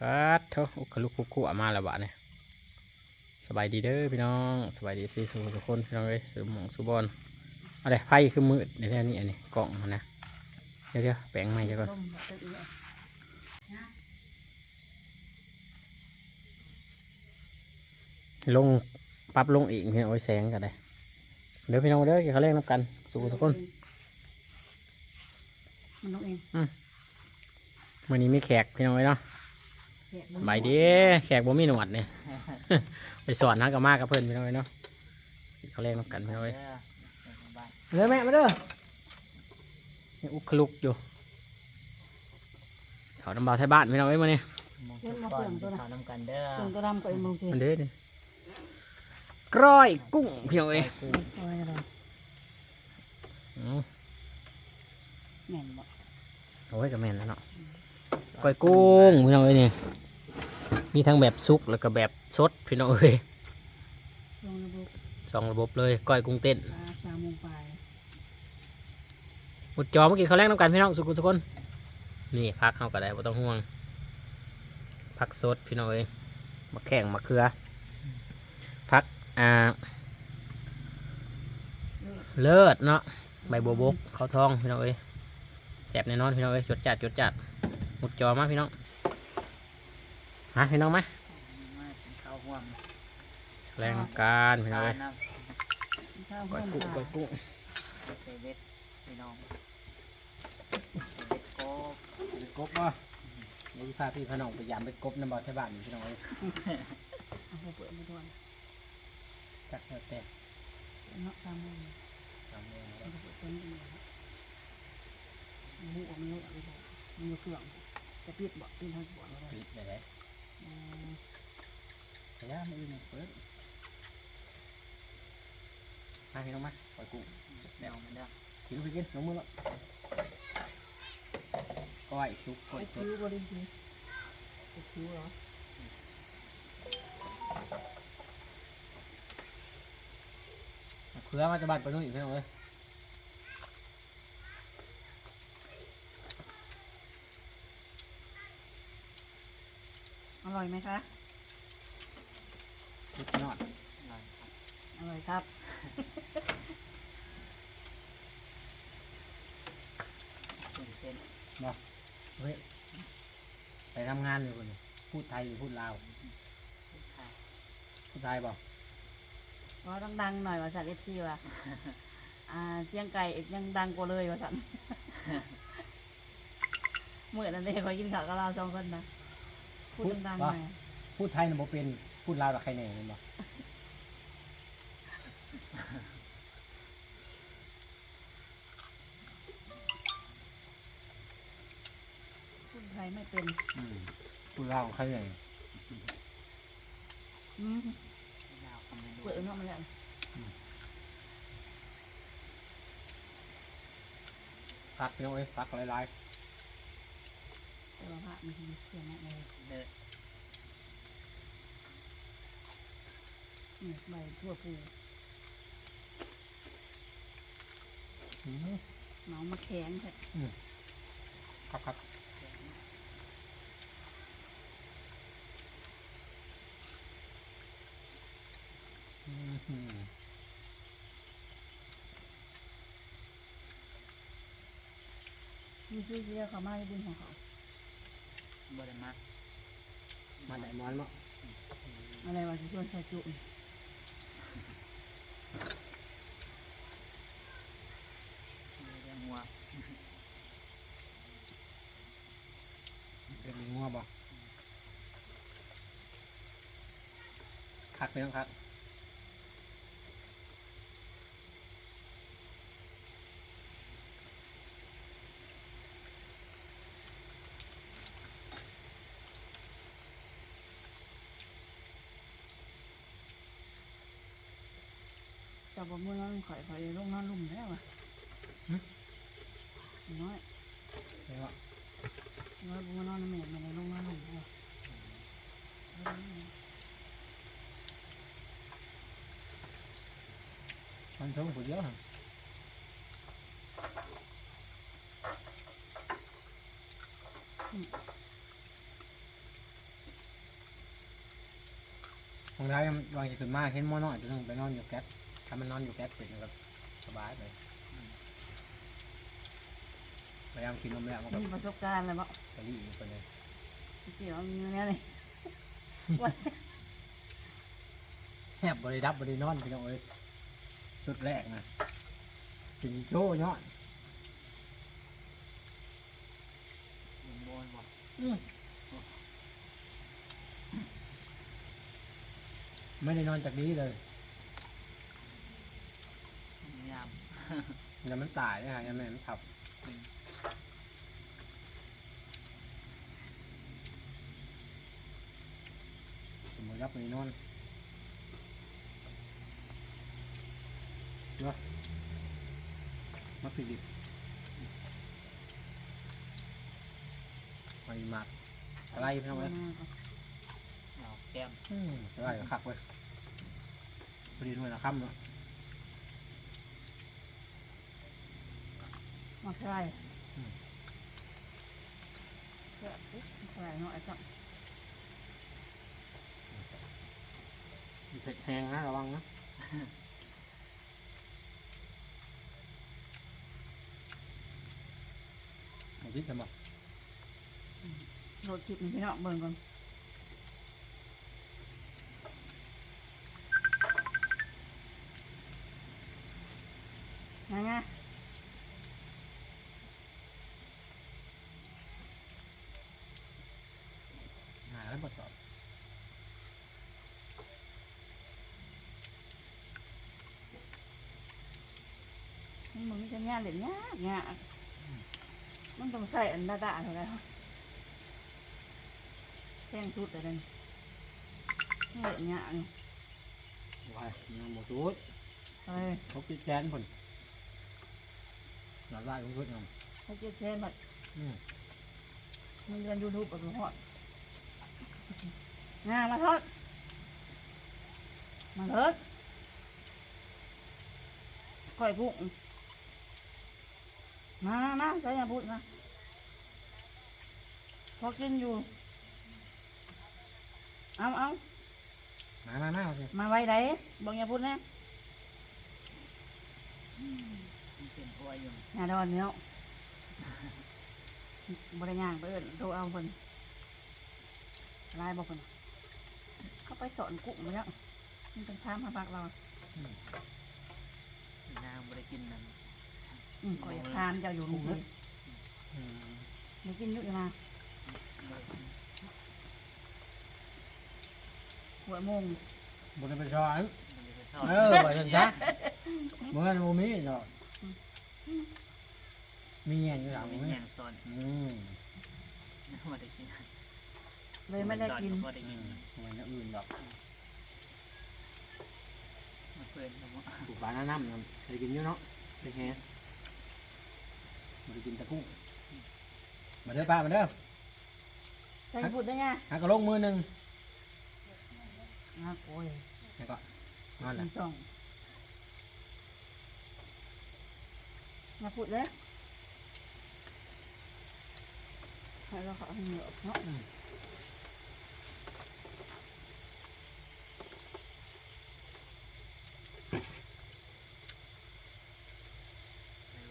ปัดเถอะอุกลุกคุกคุอะมาแล้วบะเนี่ยสบายดีเด้อพี่น้องสบายดีสิทุกทุกคนพี่น้องเอ้ยสุหมองสุบอลอะไรไฟคือมืดเดี๋ยวนี้อันนี้กล่องมันนะเดี๋ยวเดี๋ยวแปลงใหม่จะก่อนร่มแบบเอื้อลงปรับลงอีกพี่น้องโอ้ยแสงกันได้เดี๋ยวพี่น้องเด้อเขาเล่นน้ำกันสู้ทุกคนมันต้องเองวันนี้มีแขกพี่น้องเอ้ยเนาะ แกะสบายดีแขกบ่มีหนวดเนี่ย ไปสอนนักกับมากกับเพื่อนพี่น้องเอ้ยเนาะเขาเล่นน้ำกันพี่น้องเอ้ยเด้อแม่มาเด้อนี่อุกคลุกอยู่ เขาดำเบาไทยบ้านพี่น้องเอ้ยมาเนี่ยเล่นมาเปลืองตัวนะเขานำกันเด้อเปลืองตัวดำกับไอ้มงเจมันเด้อนี่กร้อยกุ้งพี่น้องเอ้ยเอาไว้อะไรอืมแม่นบ่โอ้ยกับแม่นแล้วเนาะ ก้อยกุ้งพี่น้องเอ้ยนี่มีทั้งแบบซุกแล้วก็แบบสดพี่น้องเอ้ยลงระบบสองระบบเลยก้อยกุ้งเต้นปลาสามโมงปลายหมดจอเมื่อกี้เขาวแรกน้ำกันพี่น้องสุกุสุกคนนี่พักเข้าก็ได้ไม่ต้องห่วงพักสดพี่น้องเอ้ยมะแข่งมะเขือพักอ่าเลิศเนาะใบบัวบกเขาวทองพี่น้องเอ้ยแสบแน่นอนพี่น้องเอ้ยจดจัดจดจัดหม ดจอมาพี่น้องมาพี่น้องมามข้าวห่วงแรงการพี่น้องเอ้ยก้อยกุ้งปก้อยกุ้งเซเว่นพี่น้องเป็นกบป่ะเดี๋ยวพาพี่พน้องไปยามเป็นกบน้ำบ่อใช่บ้านพี่น้องเอ้ยเอาหัวเปิดแล้วแต่เนาะสามมงทำเองมันจะเปิดต้นอีกแล้วมันเลยอะไรมันเครื่อง จะปิดบ่ปิดทางบ่อะไรปิดเลยเลยพยายามไม่ยืนเปิดมาพี่น้องมาก้อยกุ้งเดี๋ยวมันเด้อกินไปกินลงมือแล้วก้อยซุปก้อไอ้ยสคิดวบริสุทธิ์ไอ้คิวเหรอเขือมาจะบ้านไปนู่นอีกพี่น้องเอ้ย ร่อยไหมคะ สุดยอดอร่อยครับอร่อยครับเป็นเป็นเฮ้ยไปทำงานอยู่คนนี้พูดไทยหรือพูดลาวค่ะพูดไทยเปล่าก็ต้องดังหน่อยว่าสัตว์เอฟซีว่ะ อ่าเสียงไก่ยังดังกว่าเลยว่าสัตว์ เมื่อนั้นเด็กคอยกินข้าวกับเราสองคนนะ พูดดังๆหน่อยพูดไทยนะบ่เป็น พูดลาวแต่ใครแน่เห็นบ่พูดไทยไม่เป็นอืมพูดลาวใครแน่อืมยาวคำนึงเปิดเอาเนาะมาแล้วพักพี่น้องเอ้ยพักหลาย แต่ว่าพระมันมีเสียงอะไรเด้อนี่ใบทั่วปูๆอืมหนองมะแข็งแท้ครับครับอืมอืมมีชื่อเสียเขามาที่ดินของเขา บ่ได้มามาได้มอนมั้งอะไรว่าจะชวนใส่จุ่มเรื่องหัวเป็นงัวบ่คักพี่น้องครับ จับบ่มือนั่นข่อยข่อยลงนั่นลุ่มแล้วว่ะน้อยเห็นบ่น้อยบ่มือนอนแม่ไม่ได้ลงนั่นลุ่มแล้วมันเพิ่งผู้เดียวหั่นของเรายังวางจะขึ้นมากเห็นหมอน้อยตัวหนึงไปนอนอยู่แก๊ส ถ้ามันนอนอยู่แก๊สเป็นก็สบายเลยพยายามกินนมแล้วมันก็มีประสบการณ์อะไรบ่ไปรีบไปเลยเกี่ยวมีเนี้ยเลยแฮบบริดับบรินอนพี่น้องเอ้ยชุดแรกนะกินโจ้เนาะยังโมนบ่ไม่ได้นอนจากนี้เลยยามอย่ามันตายนะฮะอย่าแม่มันขับผมบริดับบรินอนเนาะมาปิดดิบมาอีหมักอะไรพี่น้องเอ้ยเอาแก้มอืมอะไรก็คักเว้ยพอดีหน่วยละค่ำเนาะ มาใช่เสื้อปุ๊บใส่เนาะไอ้สักมีเผ็ดแห้งนะระวังนะเอาที่จะบอกโหลดคลิปนี่พี่น้องเบิ่งก่อนยังไง หาแล้วบดตอบ มันมึงจะงานเล่นยากยากมันต้องใส่อันดาดาเท่าไหร่แท่งชุดอะไรนี่เล่นยากนี่ว้ายยังหมดชุดเฮ้ยเขาปิดแกนผลหลับได้ของชุดยังเขาจะเชนแบบอืมมึงเรียนยูทูบกับหลวงพ่องามาทอดมาเถิดก้อยกุ้ง มามามาใส่ยาพูดมาพอกินอยู่ เอาเอามามามาเอาสิมาไว้ไหนบอกยาพูดนะมันเป็นอ้วยอยู่งาดอนเนี้ยบริย่างไปเอิ้นโทรเอาคนไล่บอกคนเขาไปสอนกุ้งมาแล้วมันเป็นข้ามมาปากเรานางบ่ได้กินนั่นอืม ก็อยากทานเจ้าอยู่นี่เลยอืมไม่กินยุ่ยนะหัวมงบนไปชอนมันจะไปชอบเออไปเถอะจ้ะเมื่อวันโมมีเนาะมีเงี้ยอยู่หลังมีมั้ยแยงซ้อนอืมบ่ได้กินเลยไม่ได้กินบ่ได้กินเหมือนอื่นดอกมาเพิ่นครับปลูกปลาหน้าน้ำนะเคยกินอยู่เนาะเป็นไง มาได้กินตะกุ้งมาเด้อป้ามาเด้อใส่พูดได้ไงหากระลงมือหนึ่งนะโอ้ยแล้วก็นอนหแหละนึ่งสองมาพูดเลยให้เราเขาให้เหนียวเนาะ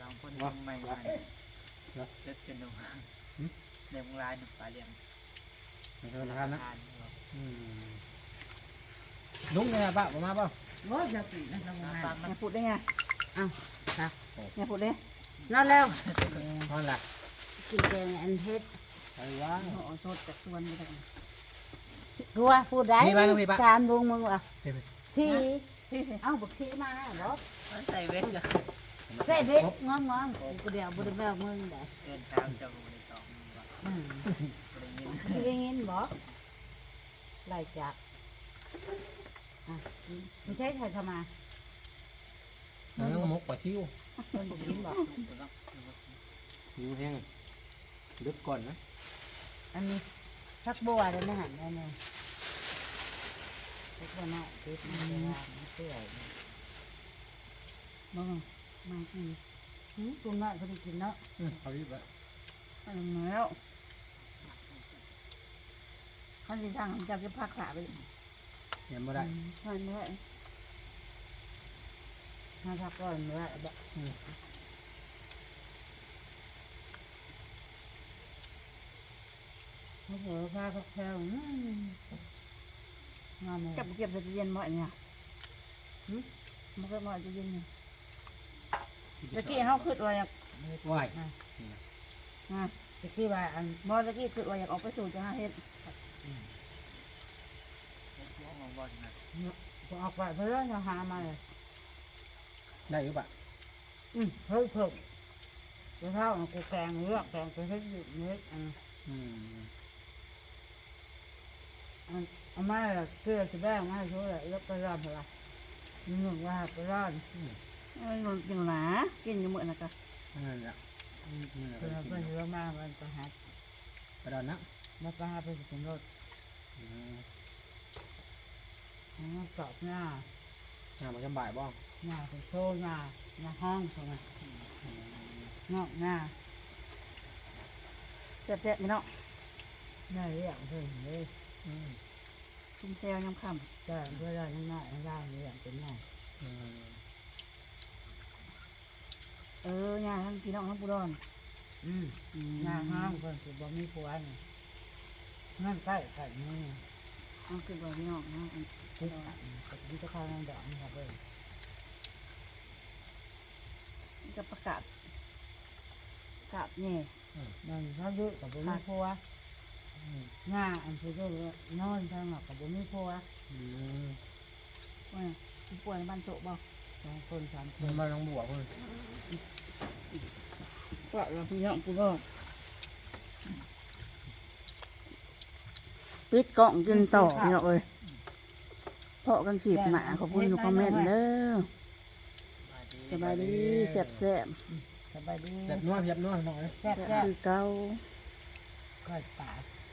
บาง คนยังไม่มาเล็ดเป็นดงเลี้ยงลายหนึ่งปลาเลี้ยงไม่ใช่นะครับนะทานอืมลุงไงป้าผมมาเปล่าว่าจะปีนะทำงานอย่าพูดได้ไงอ้าวครับอย่าพูดได้นอนแล้วนอนแหละกินแกงอันเฮ็ดไปว่างโอ้โหโทษจากส่วนนี้กันกลัวพูดได้มีไหมลูกามลุงมึงว่ะสี่เอ้าบักสีมาบ่ใส่เวทกับ ใส่เบ็ดงอมงอมกูเดียวบ่ได้แบกมึงได้เดินทางจะบ่ได้ตองบ่อืมได้ยินสิได้ยินบ่ไล่จักอะไม่ใช่ใครทำมามันต้องมุกปลาชิวเพิ่นบ่กินบ่ชิวแห้งลึกก่อนนะอันนี้พักบัวได้ไหมหั่นได้แน่พักบัวเนาะติดมันจะว่ามันเปื่อยมึง มากินหืมกุ้งน้อยเขาได้กินเนาะอืมเขารีบแล้วอันนี้แล้วเขาจะสั่งจะจะพักขาไปเห็นบ่ได้ใช่ไหมมาพักก่อนเมื่อแบบอืมโอ้โหพาพักแถวอืมงามเลยจับเก็บใส่ตู้เย็นบ่เนี่ยหึมันก็บ่ตู้เย็นนี่ ตะกี้เฮาคิดว่าอยากไหวอะตะกี้ว่าอันบ่ตะกี้คิดว่าอยากออกไปสู่จังหาเฮ็ดพวกของบอลนะพอออกไปเพื่อนจะหามาเลยได้หรือเปล่าอืมเฮ้ยเพิ่มเดี๋ยวเท่ากูแกงเลือกแกงไปให้หยุดเนื้ออันอืมอันเอามาเลยเกลือจะแบ่งมาให้ช่วยเลยแล้วก็ร้อนอะไรหนึ่งว่าไปร้อน เอ้ยมันจังหนากินอยู่มื้อน่ะก็นั่นแหละนี่แหละเพื่อเพื่อนเยอะมากมันไปหาไปดอนนะมาไปหาไปถึงรถอืมมันกรอบหน้าอ่ามันจะบ่ายบ้องหน้าเป็นโซ่หน้าหน้าห้องใช่ไหมงอกหน้าแซ่บๆพี่น้องได้เรื่องเพิ่มเลยอืมกินแซวยำค่ำแต่เพื่อนเราหน้าได้เรื่องเป็นไงอืม เออย่าทั้งพี่น้องทั้งผู้ดอนอืมอืมหน้าห้องเพิ่นสิบ่มีผัวนี่นั่นใกล้ใกล้นี่เอาคือบ่พี่น้องนะคิดว่าแต่ที่จะเข้าในดอกนี่ครับเพิ่นจะประกาศกาศแน่นั่นเขาเยอะกับบ่มีผัวหน้าอันที่เยอะนอนทางหลักกับบ่มีผัวอืมว่าผู้ป่วยในบ้านโตบ่สองคนสามคมันนมาลองบวกเพิ่ นก็เราพี่น้องผู้ดอนปิดกล่องกินต่อพี่น้องเอ้ยเพาะกันขีบหมาขอบคุณทุกคอมเมนต์เด้อสบายดีแซ่บๆสบายดีแบบนัวเพียบนัวหน่อยแซ่บคือเก่าก้อยปลาอ